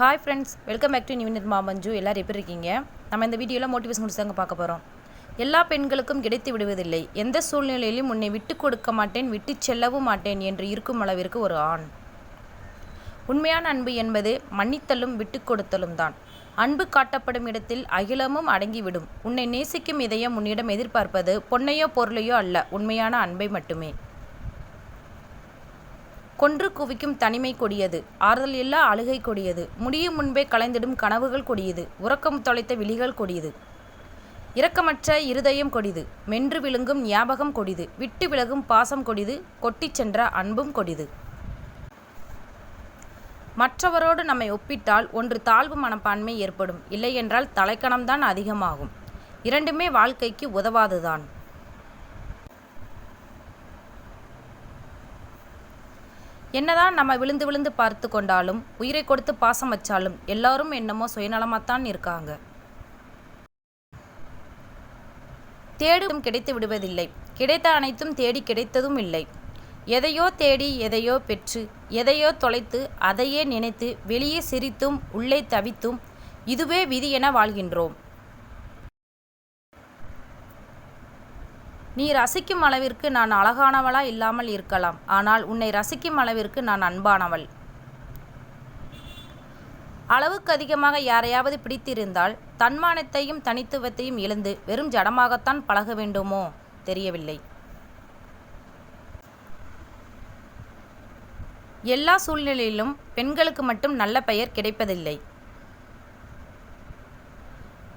Hi friends welcome back to new Nirma Manju எல்லோரும் எப்படி இருக்கீங்க? நம்ம இந்த வீடியோவில் மோட்டிவேஷன் முடிச்சு தாங்க பார்க்க போகிறோம் எல்லா பெண்களுக்கும் கிடைத்து விடுவதில்லை. எந்த சூழ்நிலையிலும் உன்னை விட்டு கொடுக்க மாட்டேன் விட்டு செல்லவும் மாட்டேன் என்று இருக்கும் அளவிற்கு ஒரு ஆண். உண்மையான அன்பு என்பது மன்னித்தலும் விட்டு கொடுத்தலும் தான். அன்பு காட்டப்படும் இடத்தில் அகிலமும் அடங்கிவிடும். உன்னை நேசிக்கும் இதயம் உன்னிடம் எதிர்பார்ப்பது பொன்னையோ பொருளையோ அல்ல உண்மையான அன்பை மட்டுமே. கொன்று குவிக்கும் தனிமை கொடியது. ஆறுதல் இல்லா அழுகை கொடியது. முடியும் முன்பே கலைந்திடும் கனவுகள் கொடியது. உறக்கம் தொலைத்த விழிகள் கொடியது. இரக்கமற்ற இருதயம் கொடிது மென்று விழுங்கும் ஞாபகம் கொடிது விட்டு விலகும் பாசம் கொடிது கொட்டிச் சென்ற அன்பும் கொடிது மற்றவரோடு நம்மை ஒப்பிட்டால் ஒன்று தாழ்வு மனப்பான்மை ஏற்படும். இல்லையென்றால் தலைக்கணம்தான் அதிகமாகும். இரண்டுமே வாழ்க்கைக்கு உதவாதுதான். என்னதான் நம்ம விழுந்து விழுந்து பார்த்து கொண்டாலும் உயிரை கொடுத்து பாசம் வச்சாலும் எல்லாரும் என்னமோ சுயநலமாகத்தான் இருக்காங்க. தேடும் கிடைத்து விடுவதில்லை. கிடைத்த அனைத்தும் தேடி கிடைத்ததும் இல்லை. எதையோ தேடி எதையோ பெற்று எதையோ தொலைத்து அதையே நினைத்து வெளியே சிரித்தும் உள்ளே தவித்தும் இதுவே விதி என வாழ்கின்றோம். நீ ரசிக்கும் அளவிற்கு நான் அழகானவளா இல்லாமல் இருக்கலாம். ஆனால் உன்னை ரசிக்கும் அளவிற்கு நான் அன்பானவள். அளவுக்கு அதிகமாக யாரையாவது பிடித்திருந்தால் தன்மானத்தையும் தனித்துவத்தையும் இழந்து வெறும் ஜடமாகத்தான் பழக வேண்டுமோ? தெரியவில்லை. எல்லா சூழ்நிலையிலும் பெண்களுக்கு மட்டும் நல்ல பெயர் கிடைப்பதில்லை.